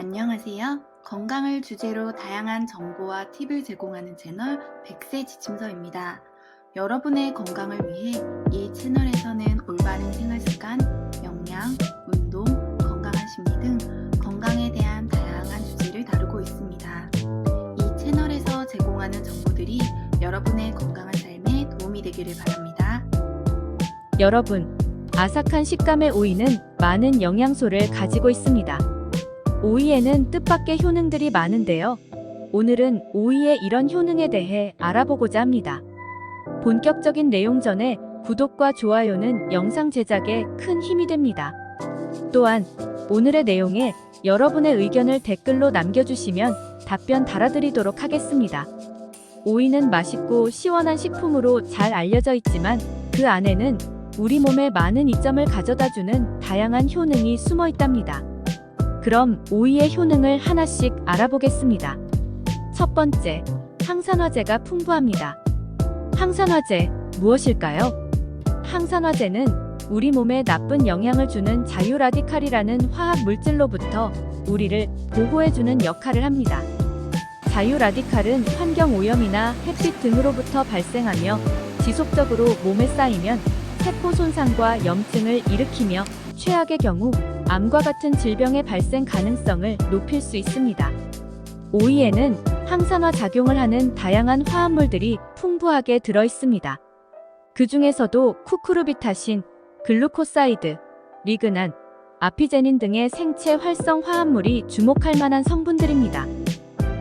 안녕하세요. 건강을 주제로 다양한 정보와 팁을 제공하는 채널 백세 지침서입니다. 여러분의 건강을 위해 이 채널에서는 올바른 생활 습관, 영양, 운동, 건강한 심리 등 건강에 대한 다양한 주제를 다루고 있습니다. 이 채널에서 제공하는 정보들이 여러분의 건강한 삶에 도움이 되기를 바랍니다. 여러분, 아삭한 식감의 오이는 많은 영양소를 가지고 있습니다. 오이에는 뜻밖의 효능들이 많은데요. 오늘은 오이의 이런 효능에 대해 알아보고자 합니다. 본격적인 내용 전에 구독과 좋아요는 영상 제작에 큰 힘이 됩니다. 또한 오늘의 내용에 여러분의 의견을 댓글로 남겨주시면 답변 달아드리도록 하겠습니다. 오이는 맛있고 시원한 식품으로 잘 알려져 있지만 그 안에는 우리 몸에 많은 이점을 가져다주는 다양한 효능이 숨어 있답니다. 그럼 오이의 효능을 하나씩 알아보겠습니다. 첫 번째, 항산화제가 풍부합니다. 항산화제 무엇일까요? 항산화제는 우리 몸에 나쁜 영향을 주는 자유라디칼이라는 화학 물질로부터 우리를 보호해주는 역할을 합니다. 자유라디칼은 환경 오염이나 햇빛 등으로부터 발생하며 지속적으로 몸에 쌓이면 세포 손상과 염증을 일으키며 최악의 경우 암과 같은 질병의 발생 가능성을 높일 수 있습니다. 오이에는 항산화 작용을 하는 다양한 화합물들이 풍부하게 들어 있습니다. 그 중에서도 쿠쿠르비타신, 글루코사이드, 리그난, 아피제닌 등의 생체 활성 화합물이 주목할 만한 성분들입니다.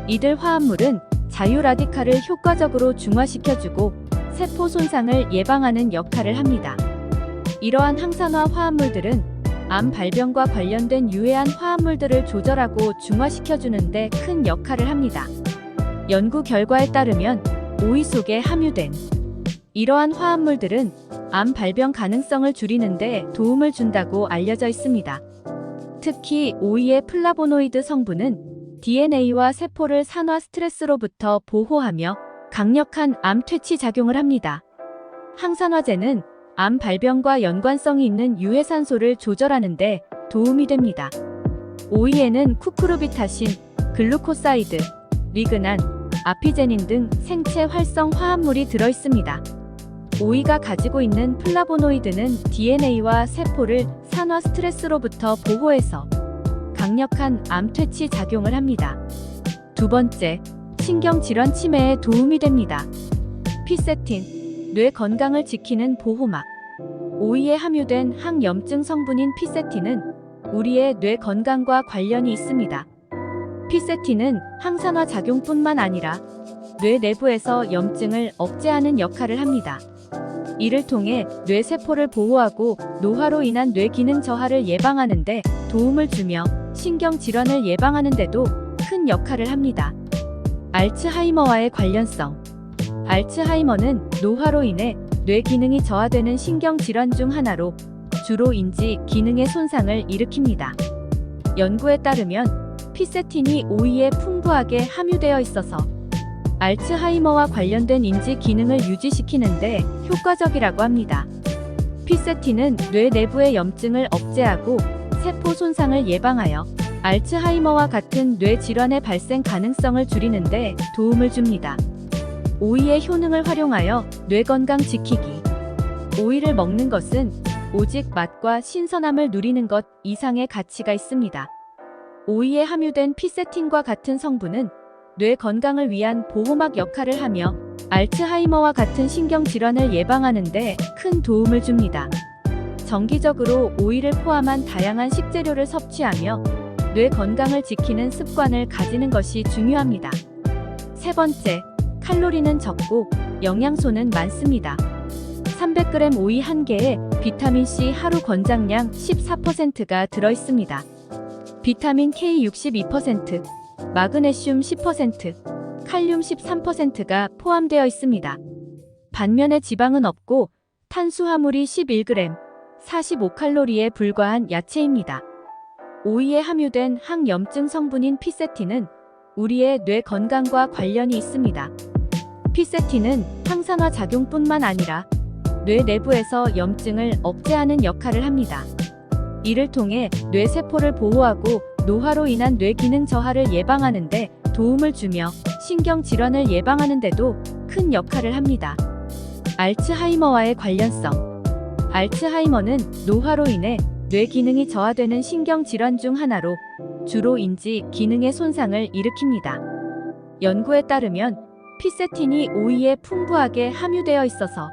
이들 화합물은 자유라디칼을 효과적으로 중화시켜주고 세포 손상을 예방하는 역할을 합니다. 이러한 항산화 화합물들은 암 발병과 관련된 유해한 화합물들을 조절하고 중화시켜주는데 큰 역할을 합니다. 연구 결과에 따르면 오이 속에 함유된 이러한 화합물들은 암 발병 가능성을 줄이는데 도움을 준다고 알려져 있습니다. 특히 오이의 플라보노이드 성분은 DNA와 세포를 산화 스트레스로부터 보호하며 강력한 암 퇴치 작용을 합니다. 항산화제는 암 발병과 연관성이 있는 유해산소를 조절하는 데 도움이 됩니다. 오이에는 쿠쿠르비타신, 글루코사이드, 리그난, 아피제닌 등 생체 활성 화합물이 들어 있습니다. 오이가 가지고 있는 플라보노이드는 DNA와 세포를 산화 스트레스로부터 보호해서 강력한 암 퇴치 작용을 합니다. 두 번째, 신경질환 치매에 도움이 됩니다. 피세틴, 뇌 건강을 지키는 보호막. 오이에 함유된 항염증 성분인 피세틴은 우리의 뇌 건강과 관련이 있습니다. 피세틴은 항산화 작용뿐만 아니라 뇌 내부에서 염증을 억제하는 역할을 합니다. 이를 통해 뇌 세포를 보호하고 노화로 인한 뇌 기능 저하를 예방하는 데 도움을 주며 신경 질환을 예방하는 데도 큰 역할을 합니다. 알츠하이머와의 관련성. 알츠하이머는 노화로 인해 뇌 기능이 저하되는 신경 질환 중 하나로 주로 인지 기능의 손상을 일으킵니다. 연구에 따르면 피세틴이 오이에 풍부하게 함유되어 있어서 알츠하이머와 관련된 인지 기능을 유지시키는데 효과적이라고 합니다. 피세틴은 뇌 내부의 염증을 억제하고 세포 손상을 예방하여 알츠하이머와 같은 뇌 질환의 발생 가능성을 줄이는데 도움을 줍니다. 오이의 효능을 활용하여 뇌 건강 지키기. 오이를 먹는 것은 오직 맛과 신선함을 누리는 것 이상의 가치가 있습니다. 오이에 함유된 피세틴과 같은 성분은 뇌 건강을 위한 보호막 역할을 하며 알츠하이머와 같은 신경 질환을 예방하는 데 큰 도움을 줍니다. 정기적으로 오이를 포함한 다양한 식재료를 섭취하며 뇌 건강을 지키는 습관을 가지는 것이 중요합니다. 세 번째, 칼로리는 적고 영양소는 많습니다. 300g 오이 1개에 비타민C 하루 권장량 14%가 들어있습니다. 비타민 K 62%, 마그네슘 10%, 칼륨 13%가 포함되어 있습니다. 반면에 지방은 없고 탄수화물이 11g, 45칼로리에 불과한 야채입니다. 오이에 함유된 항염증 성분인 피세틴은 우리의 뇌 건강과 관련이 있습니다. 피세틴은 항산화 작용뿐만 아니라 뇌 내부에서 염증을 억제하는 역할을 합니다. 이를 통해 뇌 세포를 보호하고 노화로 인한 뇌 기능 저하를 예방하는 데 도움을 주며 신경 질환을 예방하는 데도 큰 역할을 합니다. 알츠하이머와의 관련성. 알츠하이머는 노화로 인해 뇌 기능이 저하되는 신경 질환 중 하나로 주로 인지 기능의 손상을 일으킵니다. 연구에 따르면 피세틴이 오이에 풍부하게 함유되어 있어서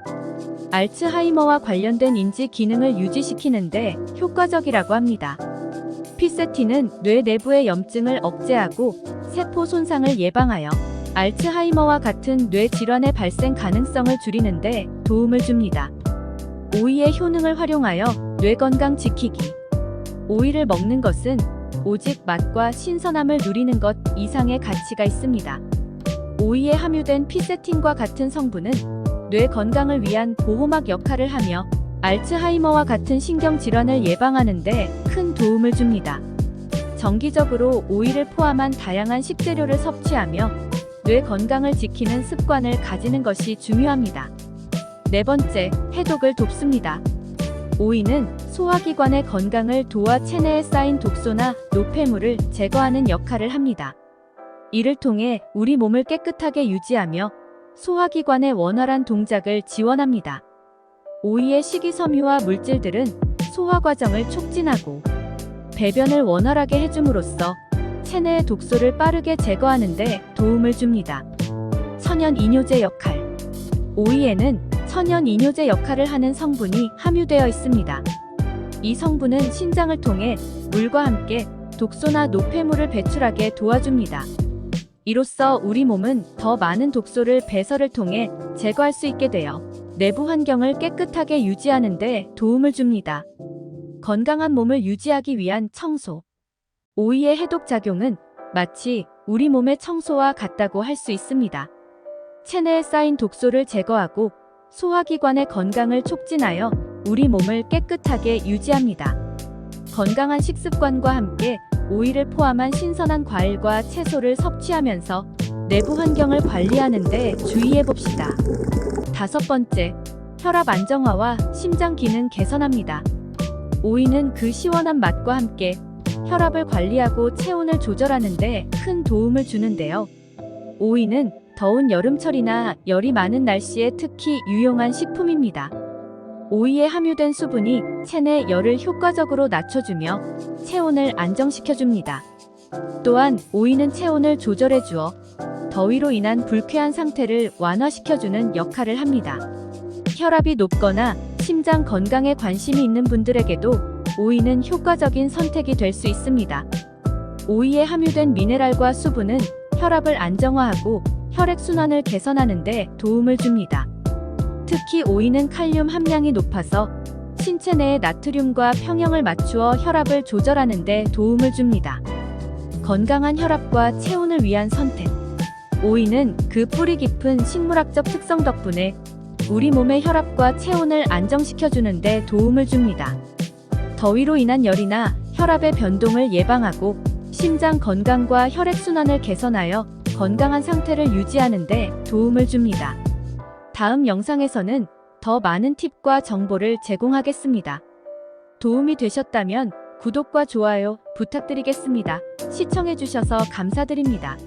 알츠하이머와 관련된 인지 기능을 유지시키는데 효과적이라고 합니다. 피세틴은 뇌 내부의 염증을 억제하고 세포 손상을 예방하여 알츠하이머와 같은 뇌 질환의 발생 가능성을 줄이는데 도움을 줍니다. 오이의 효능을 활용하여 뇌 건강 지키기. 오이를 먹는 것은 오직 맛과 신선함을 누리는 것 이상의 가치가 있습니다. 오이에 함유된 피세틴과 같은 성분은 뇌 건강을 위한 보호막 역할을 하며 알츠하이머와 같은 신경 질환을 예방하는 데 큰 도움을 줍니다. 정기적으로 오이를 포함한 다양한 식재료를 섭취하며 뇌 건강을 지키는 습관을 가지는 것이 중요합니다. 네 번째, 해독을 돕습니다. 오이는 소화기관의 건강을 도와 체내에 쌓인 독소나 노폐물을 제거하는 역할을 합니다. 이를 통해 우리 몸을 깨끗하게 유지하며 소화기관의 원활한 동작을 지원합니다. 오이의 식이섬유와 물질들은 소화 과정을 촉진하고 배변을 원활하게 해줌으로써 체내의 독소를 빠르게 제거하는 데 도움을 줍니다. 천연 이뇨제 역할. 오이에는 천연 이뇨제 역할을 하는 성분이 함유되어 있습니다. 이 성분은 신장을 통해 물과 함께 독소나 노폐물을 배출하게 도와줍니다. 이로써 우리 몸은 더 많은 독소를 배설을 통해 제거할 수 있게 되어 내부 환경을 깨끗하게 유지하는 데 도움을 줍니다. 건강한 몸을 유지하기 위한 청소. 오이의 해독 작용은 마치 우리 몸의 청소와 같다고 할 수 있습니다. 체내에 쌓인 독소를 제거하고 소화기관의 건강을 촉진하여 우리 몸을 깨끗하게 유지합니다. 건강한 식습관과 함께 오이를 포함한 신선한 과일과 채소를 섭취하면서 내부 환경을 관리하는데 주의해 봅시다. 다섯 번째, 혈압 안정화와 심장 기능 개선합니다. 오이는 그 시원한 맛과 함께 혈압을 관리하고 체온을 조절하는데 큰 도움을 주는데요. 오이는 더운 여름철이나 열이 많은 날씨에 특히 유용한 식품입니다. 오이에 함유된 수분이 체내 열을 효과적으로 낮춰주며 체온을 안정시켜줍니다. 또한 오이는 체온을 조절해 주어 더위로 인한 불쾌한 상태를 완화시켜주는 역할을 합니다. 혈압이 높거나 심장 건강에 관심이 있는 분들에게도 오이는 효과적인 선택이 될 수 있습니다. 오이에 함유된 미네랄과 수분은 혈압을 안정화하고 혈액순환을 개선하는 데 도움을 줍니다. 특히 오이는 칼륨 함량이 높아서 신체 내의 나트륨과 평형을 맞추어 혈압을 조절하는 데 도움을 줍니다. 건강한 혈압과 체온을 위한 선택. 오이는 그 뿌리 깊은 식물학적 특성 덕분에 우리 몸의 혈압과 체온을 안정시켜주는 데 도움을 줍니다. 더위로 인한 열이나 혈압의 변동을 예방하고 심장 건강과 혈액순환을 개선하여 건강한 상태를 유지하는 데 도움을 줍니다. 다음 영상에서는 더 많은 팁과 정보를 제공하겠습니다. 도움이 되셨다면 구독과 좋아요 부탁드리겠습니다. 시청해주셔서 감사드립니다.